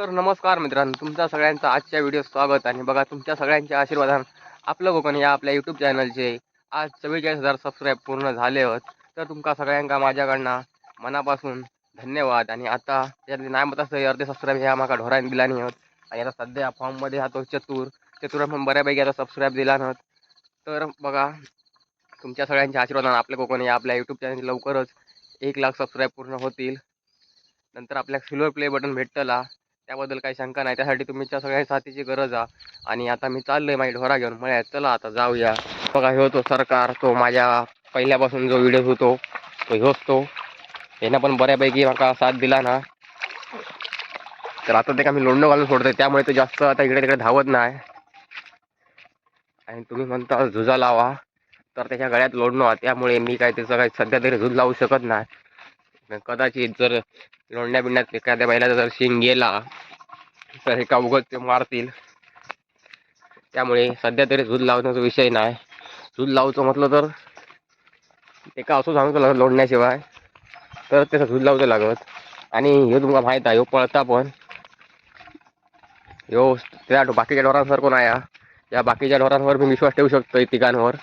तर नमस्कार मित्रांनो तुमचा सगळ्यांचं आजच्या व्हिडिओ स्वागत आणि बघा तुमच्या सगळ्यांच्या आशीर्वादान आपलं कोकण या आपल्या यूट्यूब चॅनलचे आज चव्वेचाळीस हजार सबस्क्राईब पूर्ण झाले होत. तर तुमका सगळ्यांका माझ्याकडनं मनापासून धन्यवाद. आणि आता त्यातले नाही म्हणत असं अर्धे सबस्क्राईब ह्या माका ढोरायन दिला नाही होत. आणि आता सध्या फॉर्ममध्ये हा तो चतुर चतुर पण बऱ्यापैकी आता सबस्क्राईब दिला नव्हत तर बघा तुमच्या सगळ्यांच्या आशीर्वादानं आपलं कोकण या आपल्या यूट्यूब चॅनल लवकरच एक लाख सबस्क्राईब पूर्ण होतील. नंतर आपल्याला सिल्वर प्ले बटन भेटतला. त्याबद्दल काही शंका नाही. त्यासाठी तुमच्या सगळ्या साथीची गरज आहे. आणि आता मी चाललोय माझी ढोरा घेऊन. मळ्यात चला आता जाऊया. बघा ह्यो तो सरकार. तो माझ्या पहिल्यापासून जो व्हिडिओ होतो तो ह्योच तो. यानं पण बऱ्यापैकी माका साथ दिला ना. तर आता ते का मी लोंढं घालून सोडतोय. त्यामुळे तो जास्त आता इकडे तिकडे धावत नाही. आणि तुम्ही म्हणता झुजा लावा. तर त्याच्या गळ्यात लोडणं त्यामुळे मी काय त्याचं काही सध्या तरी झुज लावू शकत नाही. कदाचित जर लोंड्या बिंड्यात एखाद्या बैलाचा जर शिंग गेला तर एका उगत ते मारतील. त्यामुळे सध्या तरी झूज लावण्याचा विषय नाही. झूज लावतो म्हटलं तर एका असं सांगतो लागत लोंढण्याशिवाय तर त्याचा झूज लावतो लागत. आणि हे तुमका माहीत आहे ह्यो पळता पण. ह्यो त्या बाकीच्या ढोरांसारखं नाही हा. या बाकीच्या ढोरांवर मी विश्वास ठेवू शकतो तिघांवर.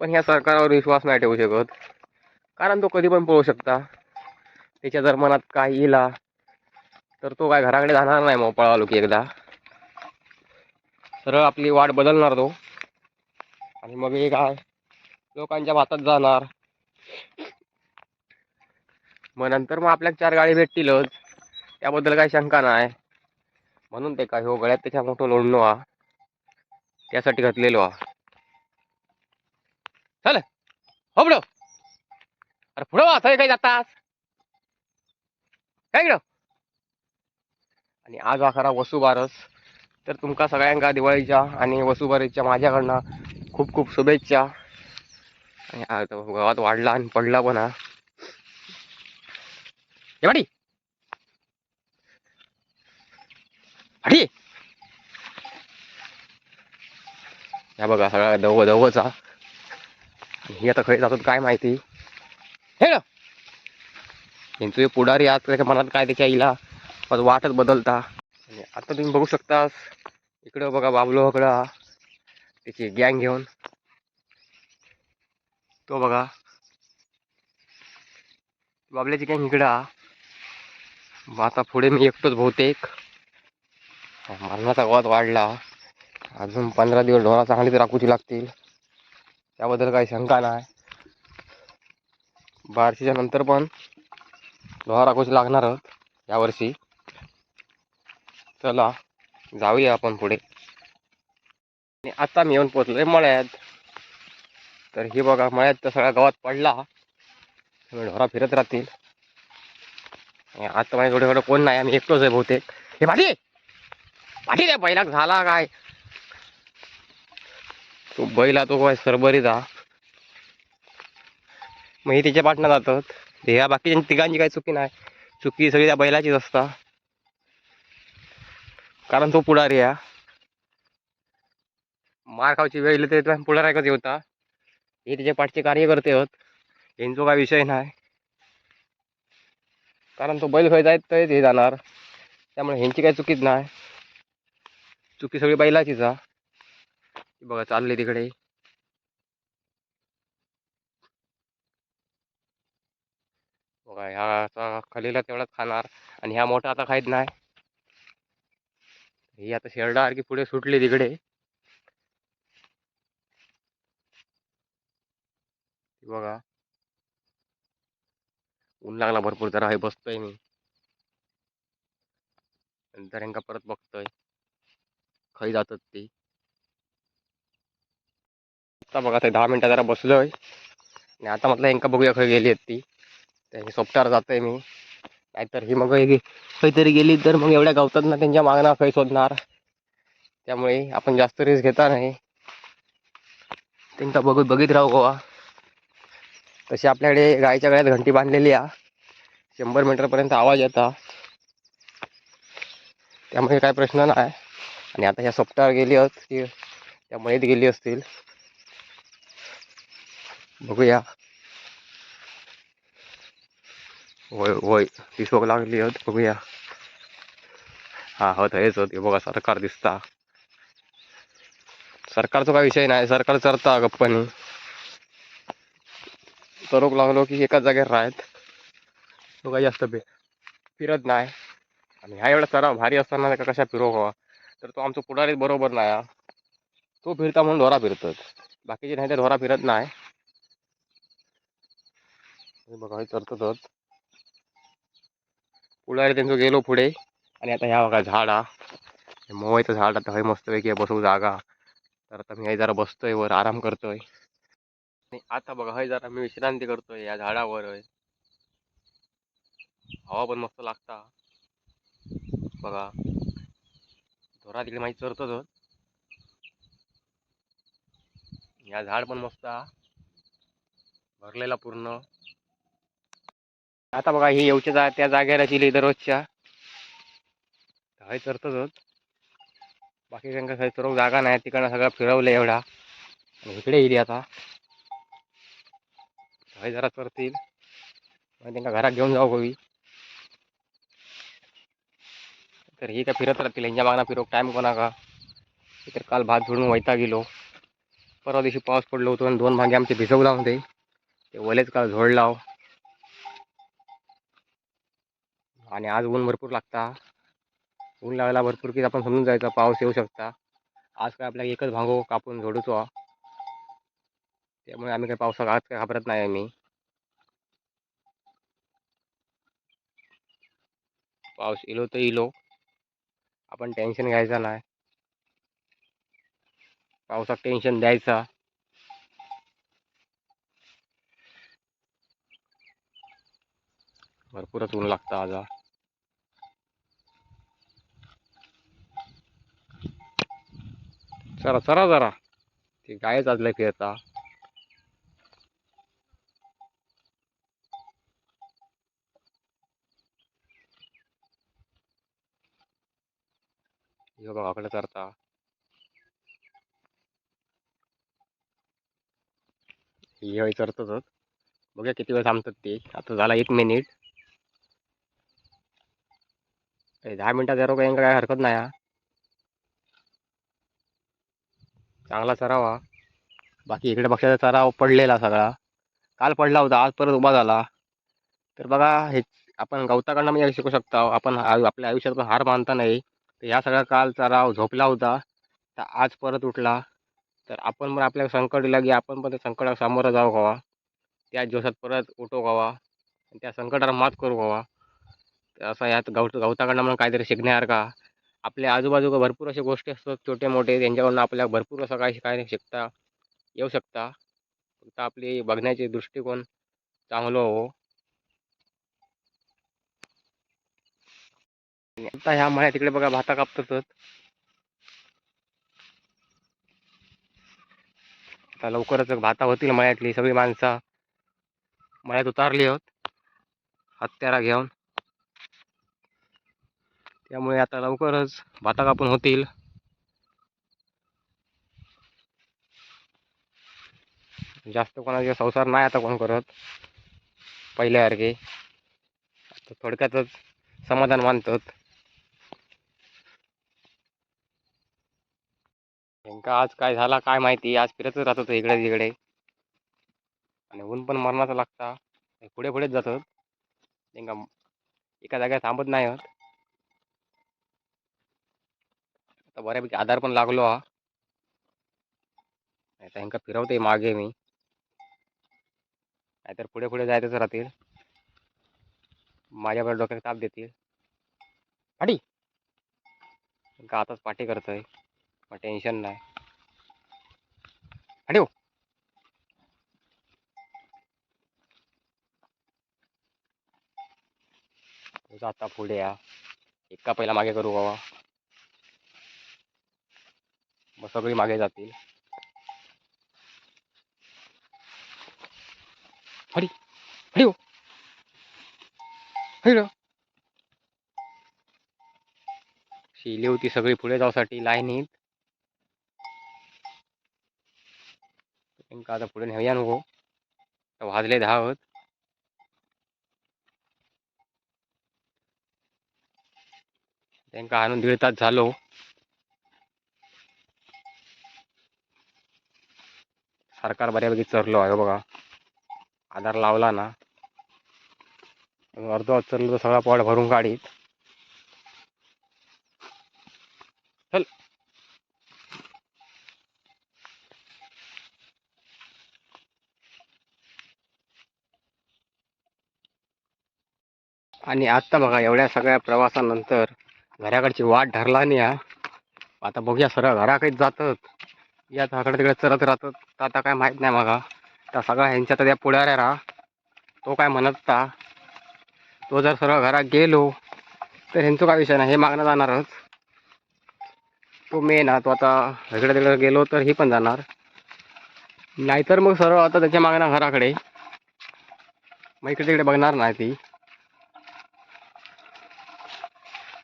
पण ह्या सरकारवर विश्वास नाही ठेवू शकत. कारण तो कधी पण पळू शकता. त्याच्या जर मनात काही येला तर तो काय घराकडे जाणार नाही मग पळालो की एकदा. सरळ आपली वाट बदलणार तो. आणि मग हे काय लोकांच्या भातात जाणार. मग नंतर मग आपल्याला चार गाडी भेटतीलच. त्याबद्दल काही शंका नाही. म्हणून ते काय हो गळ्यात त्याच्या मोठं लोडणं हा त्यासाठी घातलेलो हा चल. हो पुढं. अरे पुढं वा काय जातास. काय इकडं आणि आज अकरा वसुबारस तर तुमका सगळ्यांका दिवाळीच्या आणि वसुबारसच्या माझ्याकडनं खूप खूप शुभेच्छा. आणि गावात वाढला आणि पडला पण हा. ये बाटी या बघा सगळा दव दवचा. ही आता खरी जातात काय माहिती? हे ना यांचं पुढारी आज त्याच्या मनात काय त्याच्या आईला वाटच बदलता. आणि आता तुम्ही बघू शकतास इकडं बघा बाबलो इकडं त्याची गँग घेऊन. तो बघा. बाबल्याची गँग इकडं आता पुढे मी एकटोच बहुतेक. मरणाचा वाद वाढला. अजून पंधरा दिवस डोळा चांगलीच राखूची लागतील. त्याबद्दल काही शंका नाही. बारशीच्या नंतर पण ढोरा लागणार लागणारच यावर्षी. चला जाऊया आपण पुढे. आणि आता मी येऊन पोचलोय मळ्यात. तर हे बघा मळ्यात तर सगळ्या गावात पडला. ढोरा फिरत राहतील. आता माझ्या थोडे थोडं कोण नाही आम्ही एकटोच आहे बहुतेक. हे पाठी पाठी रे बैलाक झाला काय? तो बैला तो काय सरबरीचा मग हे तिच्या पाठनं जातात. ते ह्या बाकीच्या तिघांची काही चुकी नाही. चुकी सगळी त्या बैलाचीच असता. कारण तो पुढारी आहे. मार खावची वेळ येईल तर कधी होता. हे त्याच्या पाठचे कार्यकर्ते होत. यांचा काय विषय नाही. कारण तो बैल खय जायत तर हे जाणार. त्यामुळे ह्यांची काही चुकीच नाही. चुकी सगळी बैलाचीच हा बघा चालले तिकडे. बघा ह्या आता खालीला तेवढाच खाणार आणि ह्या मोठा आता खायत नाही. ही आता शेरडासारखी पुढे सुटली तिकडे. बघा. ऊन लागला भरपूर जरा हे बसतोय मी. नंतर यांका परत बघतोय. खाई जातात ती. आता बघा ते दहा मिनिटं जरा बसलोय. आणि आता म्हटलं यांका बघूया खय गेली आहेत ती. त्यांची सोपटावर जातोय मी. नाहीतर ही मग काहीतरी गेली तर मग एवढ्या गावतात ना त्यांच्या मागणं काही शोधणार त्यामुळे आपण जास्त रिस्क घेता नाही. त्यांचा बघत बघित राहू गोवा. तशी आपल्याकडे गायच्या गळ्यात घंटी बांधलेली आहे शंभर मीटरपर्यंत आवाज येता. त्यामुळे काय प्रश्न नाही. आणि आता ह्या सोपटावर गेली असतील की त्या मळीत गेली असतील. बघूया. होय होय ती शोक लागली होत बघूया हा हो हेच होत बघा सरकार दिसता सरकारचा काय विषय नाही सरकार चरता गप्पानी तरोक लागलो की एकाच जागेवर राहत तो काही जास्त फि फिरत नाही आणि ह्या एवढा सराव भारी असताना का कशा फिरो हवा तर तो आमचा पुढारीच बरोबर नाही हा. तो फिरता म्हणून ढोरा फिरतात बाकीचे नाही तर ढोरा फिरत नाही बघा बघा होत चरतच पुढारी त्यांचं गेलो पुढे. आणि आता ह्या बघा झाड. हा हे मोवायचं झाड आता हे मस्तपैकी बसू जागा. तर आता मी हे जरा बसतोय वर आराम करतोय. आणि आता बघा हय जरा मी विश्रांती करतोय या झाडावर. हय हवा पण मस्त लागता. बघा. थोडा तिकडे माहिती चरतोच या झाड पण मस्त. भरलेला पूर्ण. आता बघा ही येऊच्या जा त्या जागेला दिली दररोजच्या. काय चरतच बाकी त्यांना काही चरोक जागा नाही तिकडनं सगळं फिरवलं एवढा. आणि इकडे येईल आता. काय जरा चरतील मग त्यांना घरात घेऊन जाऊ हवी तर ही काय फिरत राहतील यांच्या मागणं फिरोक टाईम कोणा का? तर काल भात झोडून वैता गेलो. परवा दिवशी पाऊस पडलो होतो आणि दोन भागे आमचे भिजवला होते. ते वलेच काल झोडलाव आणि आज ऊन भरपूर लागता. ऊन लागायला भरपूर की आपण समजून जायचा पाऊस येऊ शकता. आज काय आपल्याला एकच भांगो कापून झोडूचो. त्यामुळे आम्ही काही पावसात आज काय घाबरत नाही आम्ही. पाऊस इलो तर इलो. आपण टेन्शन घ्यायचं नाही. पावसात टेन्शन द्यायचा. भरपूरच ऊन लागतं आज. हा. चला चला जरा. ते गायच आज फिरता हे बघा आपलं करता हे विचारतच बघूया किती वेळ थांबतात ते. आता झाला एक मिनिट दहा मिनिटात जरा काही काय हरकत नाही हा. चांगला सराव हा बाकी इकडे पक्षाचा सराव पडलेला सगळा. काल पडला होता आज परत उभा झाला. तर बघा हे आपण गवताकडनं म्हणजे शिकू शकता. आपण आपल्या आयुष्यात पण हार मानता नाही. तर ह्या सगळ्या काल चराव झोपला होता. तर आज परत उठला. तर आपण पण आपल्या संकट दिला की आपण पण त्या संकटाला सामोरं जाऊ हवा त्या जोशात परत उठो हवा आणि त्या संकटाला मात करू हवा तर असं यात गवत गवताकडनं म्हणून काहीतरी शिकण्यासारखा आपल्या आजूबाजूला भरपूर अशा गोष्टी असतात छोटे मोठे त्यांच्याकडून आपल्याला भरपूर असं काही शिकायला शिकता येऊ शकता. फक्त आपली बघण्याचे दृष्टिकोन चांगलं हो. आता ह्या मळ्या तिकडे बघा भाता कापतातच. आता लवकरच भाता होतील मळ्यातली सगळी माणसं. मळ्यात उतारली होत हत्यारा घेऊन. त्यामुळे आता लवकरच भाता कापून होतील. जास्त कोणाचे संसार नाही आता कोण करत. पहिल्यासारखे आता थोडक्यातच समाधान मानतात. नेमका आज काय झाला काय माहिती? आज फिरतच राहतो इकडे तिकडे. आणि ऊन पण मरणाचा लागता. पुढे पुढेच जातात. नेमका एका जागेवर थांबत नाही होत. आता बऱ्यापैकी आधार पण लागलो हा. आता ह्यांका फिरवते मागे मी. नाहीतर पुढे पुढे जायचंच राहतील. माझ्याकडे डोक्यात ताप देतील. पाठी का आताच पाठी करतोय. मग टेन्शन नाही. हॅलो आता पुढे या एका पहिला मागे करू बाबा. मग सगळी मागे जातील. हरी हरी हो. हरी हो. शिली होती सगळी पुढे जाऊसाठी लाईनीत आता पुढे नेऊया नको. वाजले दहा होत. त्यांका आणून दीड तास झालो. सरकार बऱ्यापैकी चरलो आहे बघा. आधार लावला ना अर्ध चरलो तर सगळा पॉट भरून काढीत चल. आणि आत्ता बघा एवढ्या सगळ्या प्रवासानंतर घराकडची वाट ठरला नाही हा. आता बघूया सरळ घराकडे जातात. या तिकडे तिकडे चरत राहतात तर आता काय माहीत नाही बघा त्या सगळा ह्यांच्या तर त्या पुढाऱ्या राहा. तो काय म्हणत ता तो जर सरळ घरात गेलो तर ह्यांचं काय विषय नाही. हे मागणं जाणारच. तो मेन हा तो आता इकडे तिकडे गेलो तर ही पण जाणार. नाहीतर मग सरळ आता त्याच्या मागणं घराकडे. मग इकडे तिकडे बघणार नाही ती.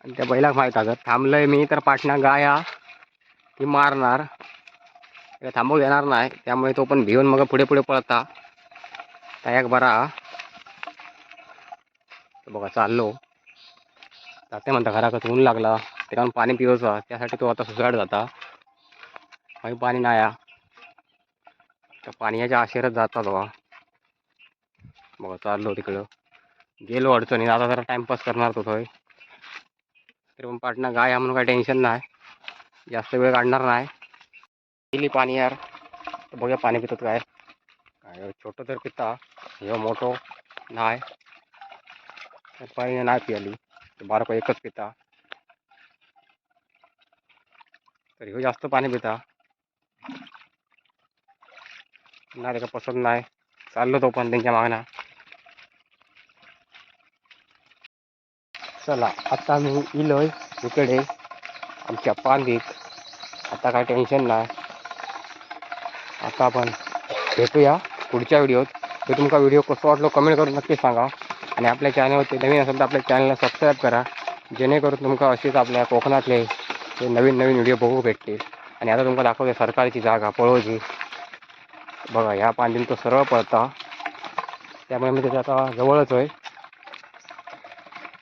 आणि त्या बैलाक माहीत अगं. थांबलंय मी तर पाटणा गाया. ती मारणार. त्याला थांबवू देणार नाही त्यामुळे तो पण भिवून मग पुढे पुढे पळता त्या बरा बघा चाललो जाते म्हणता घराकडे ऊन लागला त्याला पाणी पिवचा त्यासाठी तो आता सुसाट जाता काही पाणी नाया त्या पाण्याच्या आशेरच जाता बघा बघा चाललो तिकडं गेलो अडचणी आता जरा टाइमपास करणार तो थोय तरी पण पाटणा गाय म्हणून काही टेन्शन नाही जास्त वेळ काढणार नाही गेली पाणी यार। बघूया पाणी पितात काय काय छोटं तर पिता हे मोठं नाही पाणी नाही पियाली बारा एकच पिता। तर ह्यो जास्त पाणी पिता। नाही त्याला पसंत नाही चाललो तो पण त्यांच्या मागणा चला आता मी इलोय इकडे. आमच्या पांदीत आता काय टेन्शन नाही आता आपण भेटूया पुढच्या व्हिडिओत. ते तुमका व्हिडिओ कसं वाटलो कमेंट करून नक्की सांगा. आणि आपल्या चॅनलवरती नवीन असेल तर आपल्या चॅनलला सबस्क्राईब करा. जेणेकरून तुमका अशीच आपल्या कोकणातले ते नवीन नवीन व्हिडिओ बघू भेटतील. आणि आता तुमका दाखवते सरकारची जागा पळोजी. बघा ह्या पांदीन तो सरळ पळता. त्यामुळे मी त्याच्या आता जवळच आहे.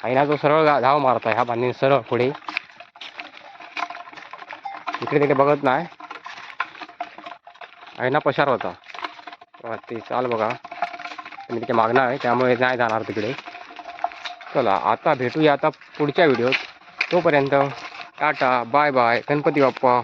ना तो सरळ धाव मारता ह्या बांधीन सरळ पुढे. इकडे तिकडे बघत नाही. आहे ना पशार होता. ते चाल बघा. मी तिथे मागणार आहे त्यामुळे नाही जाणार तिकडे. चला आता भेटूया आता पुढच्या व्हिडिओत तोपर्यंत tata bye bye Ganpati Bappa.